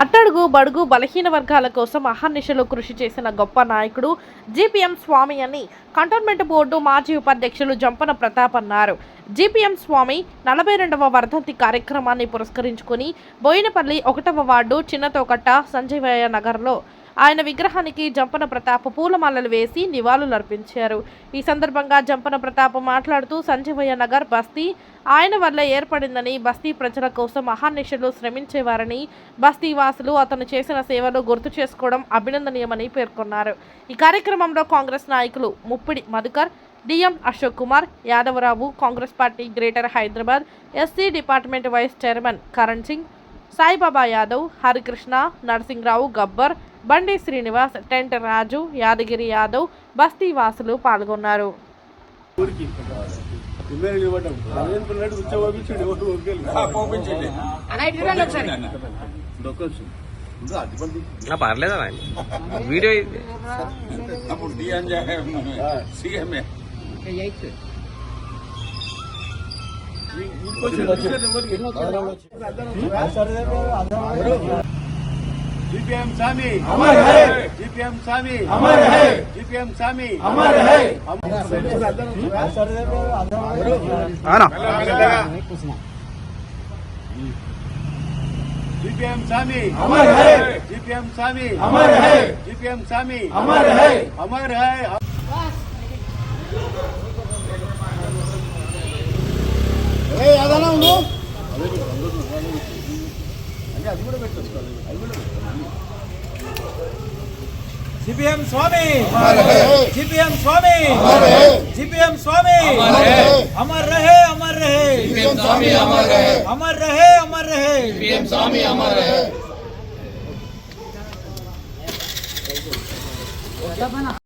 అట్టడుగు బడుగు బలహీన వర్గాల కోసం అహర్నిశలు కృషి చేసిన గొప్ప నాయకుడు జీపీఎం స్వామి అని కంటోన్మెంట్ బోర్డు మాజీ ఉపాధ్యక్షులు జంపన ప్రతాప్ అన్నారు. జీపీఎం స్వామి నలభై రెండవ వర్ధంతి కార్యక్రమాన్ని పురస్కరించుకుని బోయినపల్లి ఒకటవ వార్డు చిన్నతోకట్ట సంజీవయ్య నగర్లో ఆయన విగ్రహానికి జంపన ప్రతాప్ పూలమాలలు వేసి నివాళులర్పించారు ఈ సందర్భంగా జంపన ప్రతాప్ మాట్లాడుతూ సంజీవయ్య నగర్ బస్తీ ఆయన వల్ల ఏర్పడిందని బస్తీ ప్రజల కోసం మహానిషులు శ్రమించేవారని బస్తీ వాసులు అతను చేసిన సేవలు గుర్తు చేసుకోవడం అభినందనీయమని పేర్కొన్నారు. ఈ కార్యక్రమంలో కాంగ్రెస్ నాయకులు Muppidi Madhukar DM Ashok Kumar Yadavarao Congress party greater Hyderabad SC department vice chairman Karan Singh Saibaba Yadav Harikrishna Narasimharao Gabbar Bandi Srinivas tent Raju Yadagiri Yadav బస్తీ వాసులు పాల్గొన్నారు ఊరికి ఎమ్మెల్యే ఇవ్వడం అదేం పిల్లడు కూర్చోబోపించండి ఎవరు ఓకేలు దొక్కొచ్చు ఆ, పర్లేదు అన్న వీడియో ఇది. అప్పుడు డిఎం సీఎంఏ జీపీఎం స్వామి జీపీఎం స్వామి జీపీఎం స్వామి జీపీఎం స్వామి జీపీఎం స్వామి జీపీఎం స్వామి Amar high Amar high CPM Swami CPM Swami CPM Swami Amar రహే అమర్ రహే అమర్ రహే అమర్ రహే